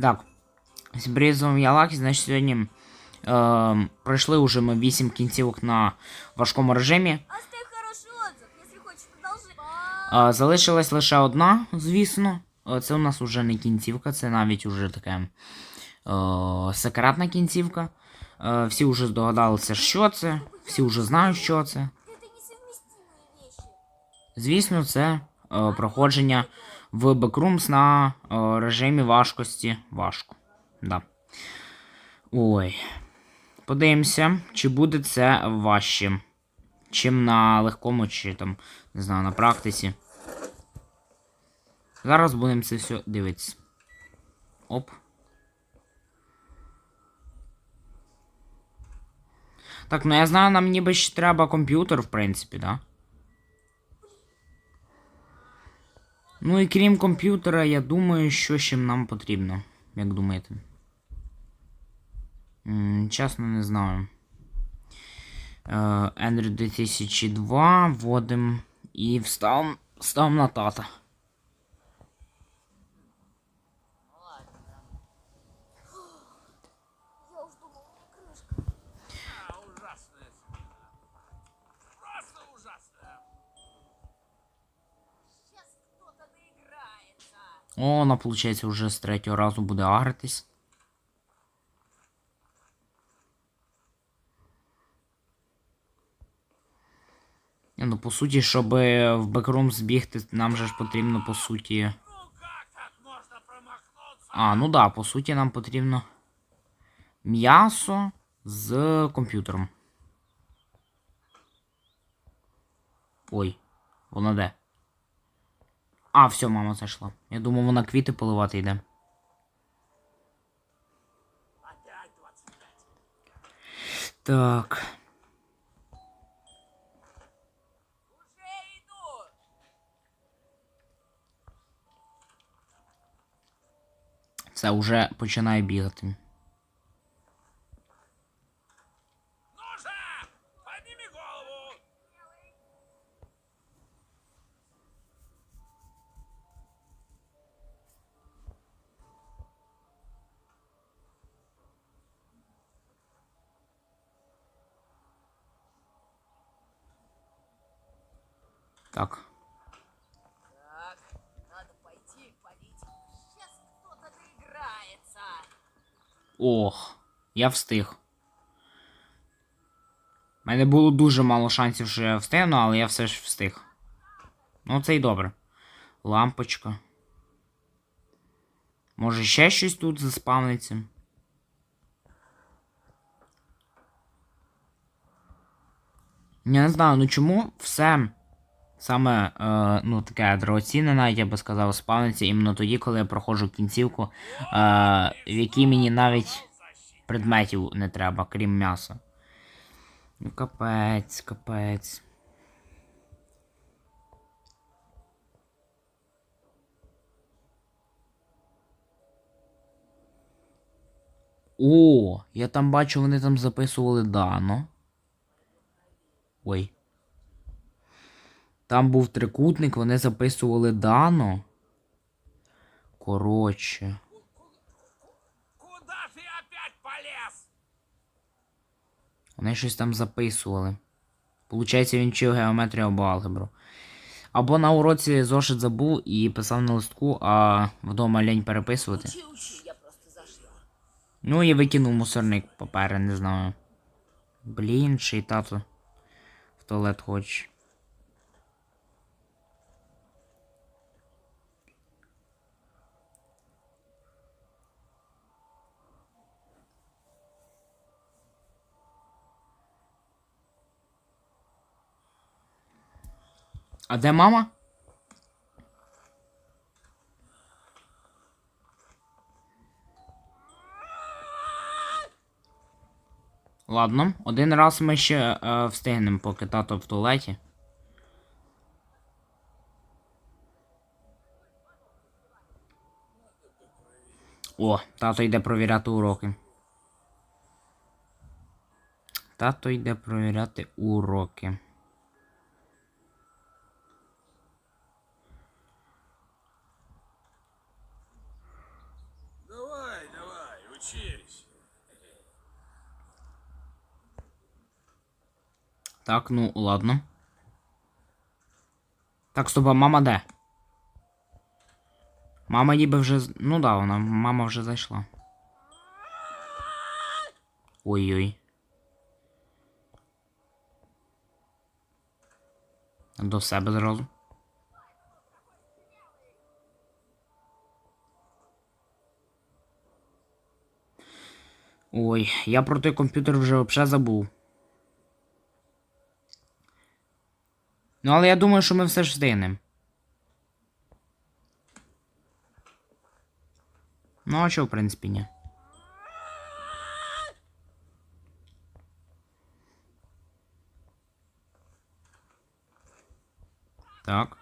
Так. З Брізом Ялакі, значить, сьогодні е, пройшли уже ми 8 кінцівок на важкому режимі. Оставь хороший отзыв, если хочешь продолжить. Е, залишилась лише одна, звісно. Е, Це у нас уже не кінцівка, це навіть уже таке е, секретна кінцівка. Е, всі вже здогадалися, що це, всі вже знають, що це. Это несовместимые вещи. Звісно, це е, проходження в Backrooms на е, режимі важкості важко. Да. Ой. Подивимося, чи буде це важче, чим на легкому, чи там, не знаю, на практиці. Зараз будемо це все дивитися. Оп. Так, ну я знаю, нам ніби ще треба комп'ютер, в принципі, да? Ну і крім комп'ютера, я думаю, що ще нам потрібно. Як думаєте? Чесно, не знаю. Е, Android 2002 вводим і встав, встав на тата. Я уж думал, крышка. А, ужасная смена. Просто ужасная. Сейчас кто-то доиграется. О, вона, виходить, вже з третього разу буде агритись. Ну, по суті, щоб в бекрум збігти, нам же ж потрібно, по суті. А, ну да, по суті, нам потрібно м'ясо з комп'ютером. Ой, вона де? А, все, мама зайшла. Я думав, вона квіти поливати йде. Так. Це вже починає бігати. Ну же! Подними голову! Так. Так, надо пойти полить. Сейчас кто-то доиграется. Ох, я встиг. У мене було дуже мало шансів, що я встигну, але я все ж встиг. Ну, це й добре. Лампочка. Може ще щось тут заспавниться? Я не знаю, ну чому все саме е, ну, таке дорогоцінне, навіть я би сказав, спавниться іменно тоді, коли я проходжу кінцівку, е, в якій мені навіть предметів не треба, крім м'яса. Ну, капець, капець. О, я там бачу, вони там записували Дано. Ой. Там був трикутник, вони записували Дано. Коротше. Куда ты опять полез? Вони щось там записували. Получається, він вчив геометрію або алгебру. Або на уроці зошит забув і писав на листку, а вдома лень переписувати. Учи, учи, я просто зашла. Ну і викинув мусорник папери, не знаю. Блін, чи й тато в туалет хоче. А де мама? Ладно, один раз ми ще е, встигнемо, поки тато в туалеті. О, тато йде провіряти уроки. Тато йде провіряти уроки. Давай, Учись. Так, ну ладно. Так, стоп, а мама де? Мама ніби вже. Ну да, вона. Мама вже зайшла. Ой-ой. До себе зразу. Ой, я про той комп'ютер вже взагалі забув. Ну, але я думаю, що ми все ж встигнемо. Ну, а чого, в принципі, ні. Так.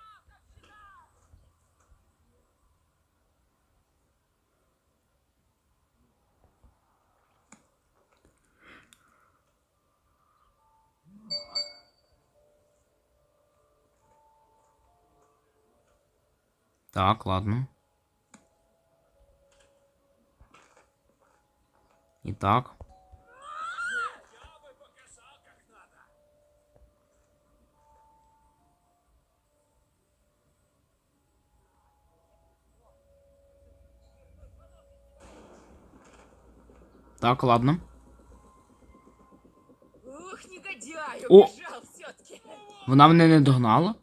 Так, ладно. Надо. Так, ладно. Ух, негодяй, О! убежал все-таки. Вона мене не догнала?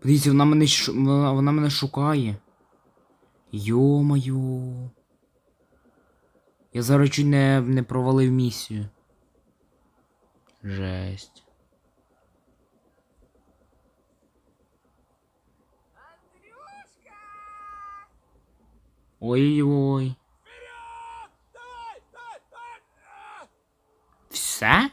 Подивіться, вона мене ш... вона, вона мене шукає. Йо-моє. Я зараз чуть не, не провалив місію. Жесть. Андрюшка! Ой-ой. Вперед! Дай, дай, дай! А! Все?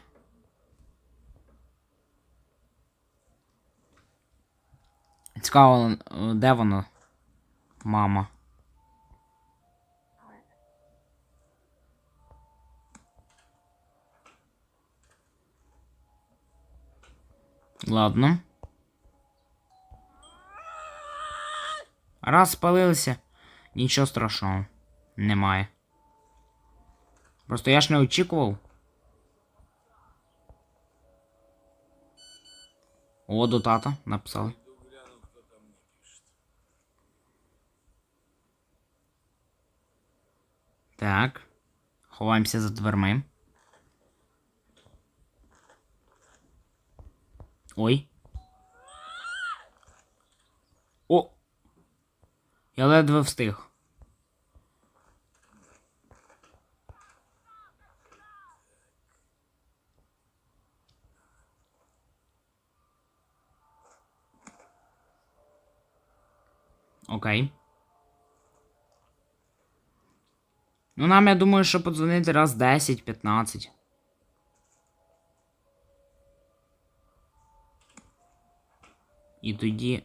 Цікаво, де вона? Мама. Ладно. Раз спалилися. Нічого страшного. Немає. Просто я ж не очікував. О, до тата написали. Так. Ховаємося за дверми. Ой. О! Я ледве встиг. Окей. Ну, нам, я думаю, що подзвонити раз 10-15. І тоді.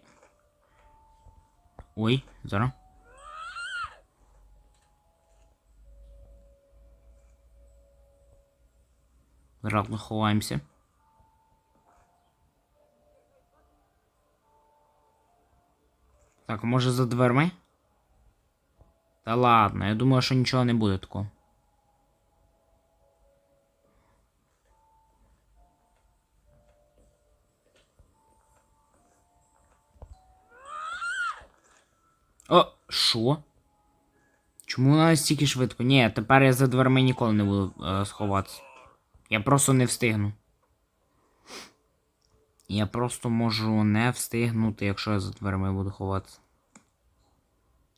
Ой, зараз. Зараз ми ховаємося. Так, може за дверми? Та ладно, я думаю, що нічого не буде такого. О, що? Чому вона настільки швидко? Ні, тепер я за дверми ніколи не буду е, сховатися. Я просто не встигну. Я просто можу не встигнути, якщо я за дверми буду ховатися.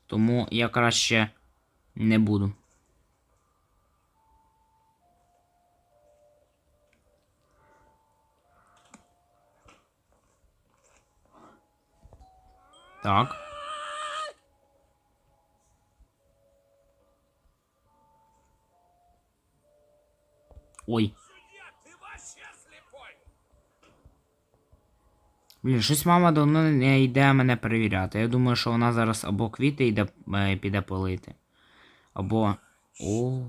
Тому я краще не буду. Так. Ой. Блін, щось мама давно не йде мене перевіряти. Я думаю, що вона зараз або квіти йде, е, піде полити. Або. О.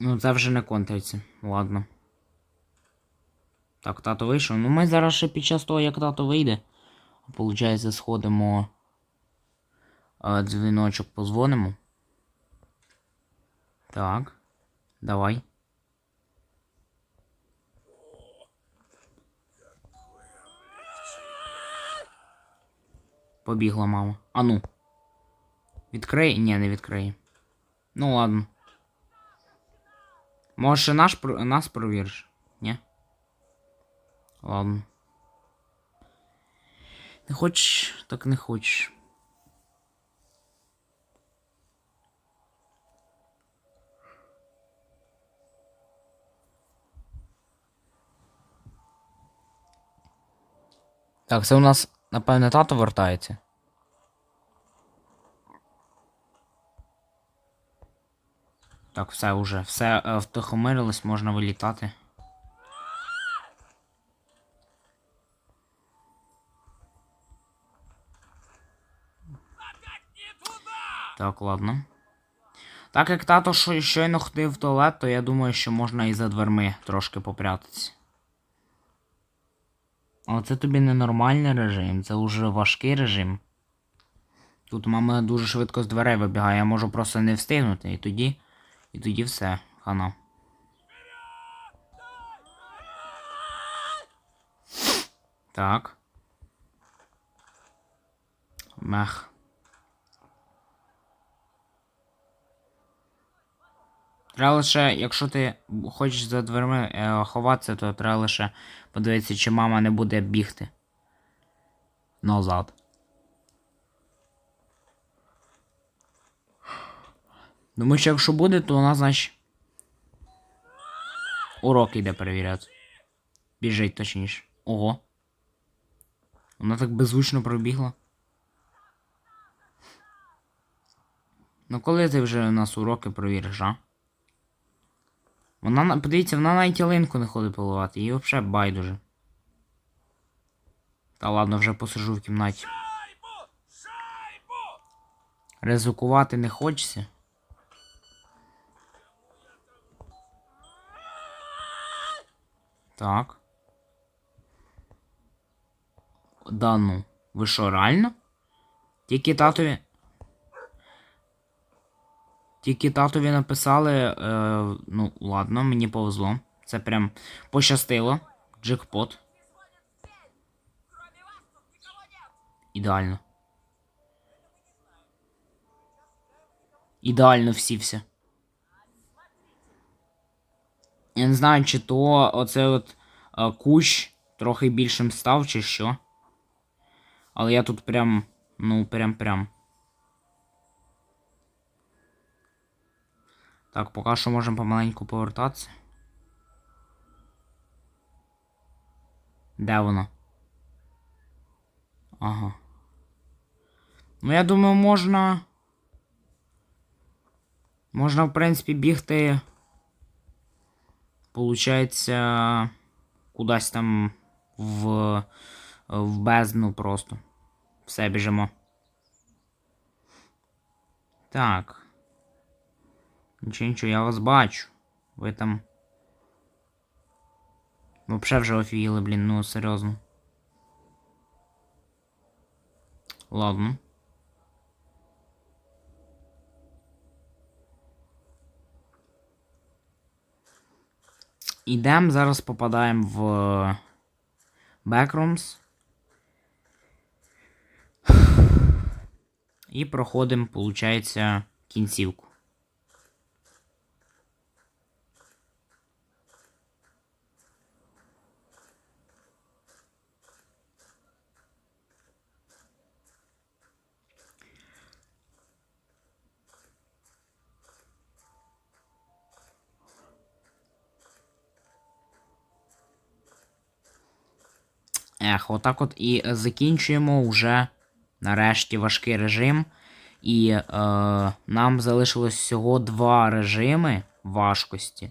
Ну це вже не контриться. Ладно. Так, тато вийшов. Ну ми зараз ще під час того, як тато вийде. Получається, сходимо е, дзвіночок позвонимо. Так. Давай. Побігла мама. А ну. Відкрий? Ні, не відкрий. Ну ладно. Може наш, нас провіриш? Ні? Ладно. Не хочеш, так не хочеш. Так, це у нас, напевне, тато вертається. Так, все уже. Все е, втихомирилось, можна вилітати. Так, ладно. Так як тато щойно ходив в туалет, то я думаю, що можна і за дверми трошки попрятатися. Але це тобі не нормальний режим, це уже важкий режим. Тут мама дуже швидко з дверей вибігає, я можу просто не встигнути, і тоді. І тоді все, хана. Так. Мех. Треба лише, якщо ти хочеш за дверми е, ховатися, то треба лише подивитися, чи мама не буде бігти. Назад. Думаю, що якщо буде, то вона, значить. Урок йде перевіряти. Біжить точніше. Ого. Вона так беззвучно пробігла. Ну коли ти вже у нас уроки провіриш, а? Вона, на- подивіться, вона навіть ялинку не ходить поливати, їй взагалі байдуже. Та ладно, вже посижу в кімнаті. Ризикувати не хочеться. Так. Да ну. Ви що, реально? Тільки татові. Тільки татові написали. Е, ну, ладно, мені повезло. Це прям пощастило. Джекпот. Ідеально. Ідеально всівся. Я не знаю, чи то оце от е, кущ трохи більшим став, чи що. Але я тут прям, ну, прям Так, поки що можемо помаленьку повертатися. Де воно? Ага. Ну, я думаю, можна. Можна, в принципі, бігти. Получається. Кудись там в. в бездну просто. Все, біжимо. Так. Нічого, нічого, я вас бачу. Ви там. Вообще вже офігіли, блін, ну серйозно. Ладно. Ідемо, зараз попадаємо в Backrooms. І проходимо, виходить, кінцівку. Ех, отак от і закінчуємо вже нарешті важкий режим. І е, нам залишилось всього два режими важкості.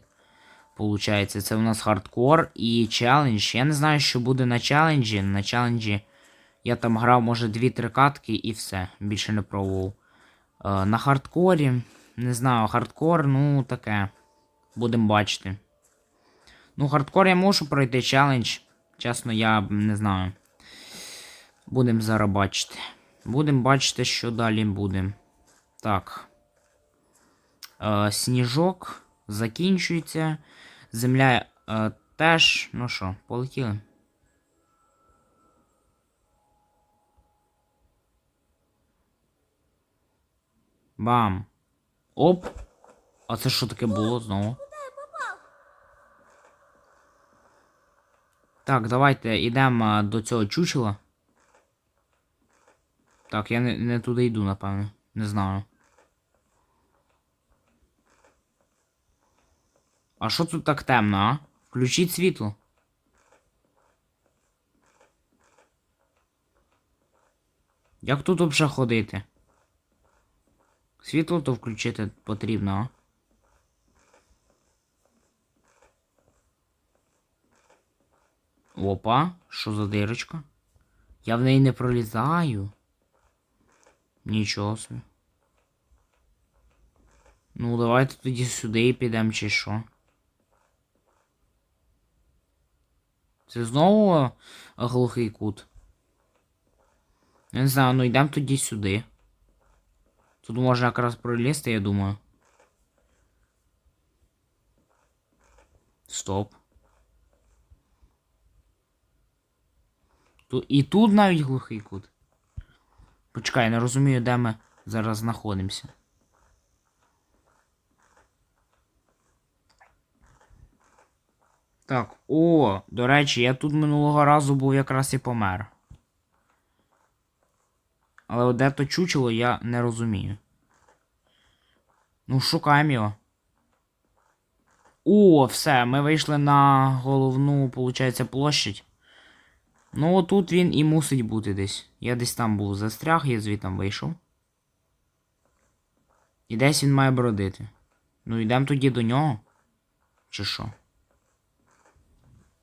Получається, це у нас хардкор і челендж. Я не знаю, що буде на челенджі. На челенджі я там грав, може, 2-3 катки і все. Більше не пробував. Е, на хардкорі, не знаю, хардкор, ну таке. Будемо бачити. Ну, хардкор я можу пройти челендж. Чесно, я не знаю. Будемо зараз бачити. Будемо бачити, що далі буде. Так. Е, сніжок закінчується. Земля е, теж. Ну що, полетіли. Бам. Оп. А це що таке було знову? Так, давайте йдемо до цього чучела. Так, я не, не туди йду, напевно. Не знаю. А що тут так темно, а? Включіть світло. Як тут взагалі ходити? Світло то включити потрібно, а? Опа, що за дирочка? Я в неї не пролізаю. Нічого собі. Ну, давайте тоді сюди підемо чи що. Це знову е, глухий кут. Я не знаю, ну йдемо тоді сюди. Тут можна якраз пролізти, я думаю. Стоп. Ту- І тут навіть глухий кут. Почекай, я не розумію, де ми зараз знаходимося. Так, о, до речі, я тут минулого разу був якраз і помер. Але де то чучело, я не розумію. Ну, шукаємо його. О, все, ми вийшли на головну, виходить, площадь. Ну, отут він і мусить бути десь. Я десь там був застряг, я звідти вийшов. І десь він має бродити. Ну, йдемо тоді до нього. Чи що?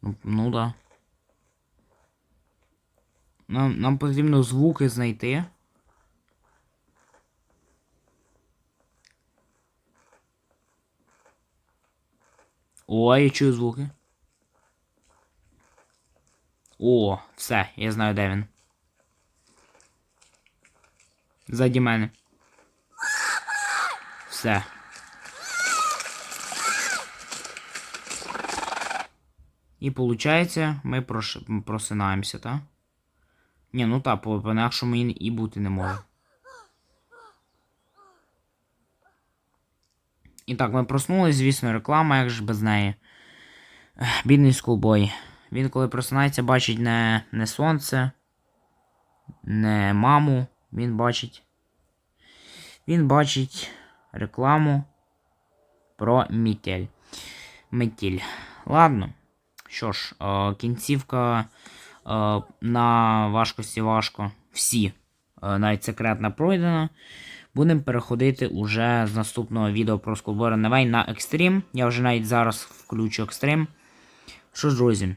Ну, ну да. Нам, нам потрібно звуки знайти. О, я чую звуки. О, все, я знаю, де він. Ззаді мене. Все. І виходить, ми прош... просинаємося, так? Ні, ну так, по- по-інакшому і, і бути не може. І так, ми проснулись, звісно, реклама, як ж без неї. Бідний скулбой. Він, коли просинається, бачить не, не сонце, не маму. Він бачить. Він бачить рекламу про мітель. Метіль. Ладно. Що ж, е, кінцівка е, на важкості важко. Всі. Е, навіть секретна пройдена. Будемо переходити уже з наступного відео про Skullboy Runaway на екстрім. Я вже навіть зараз включу екстрім. Що ж, друзі,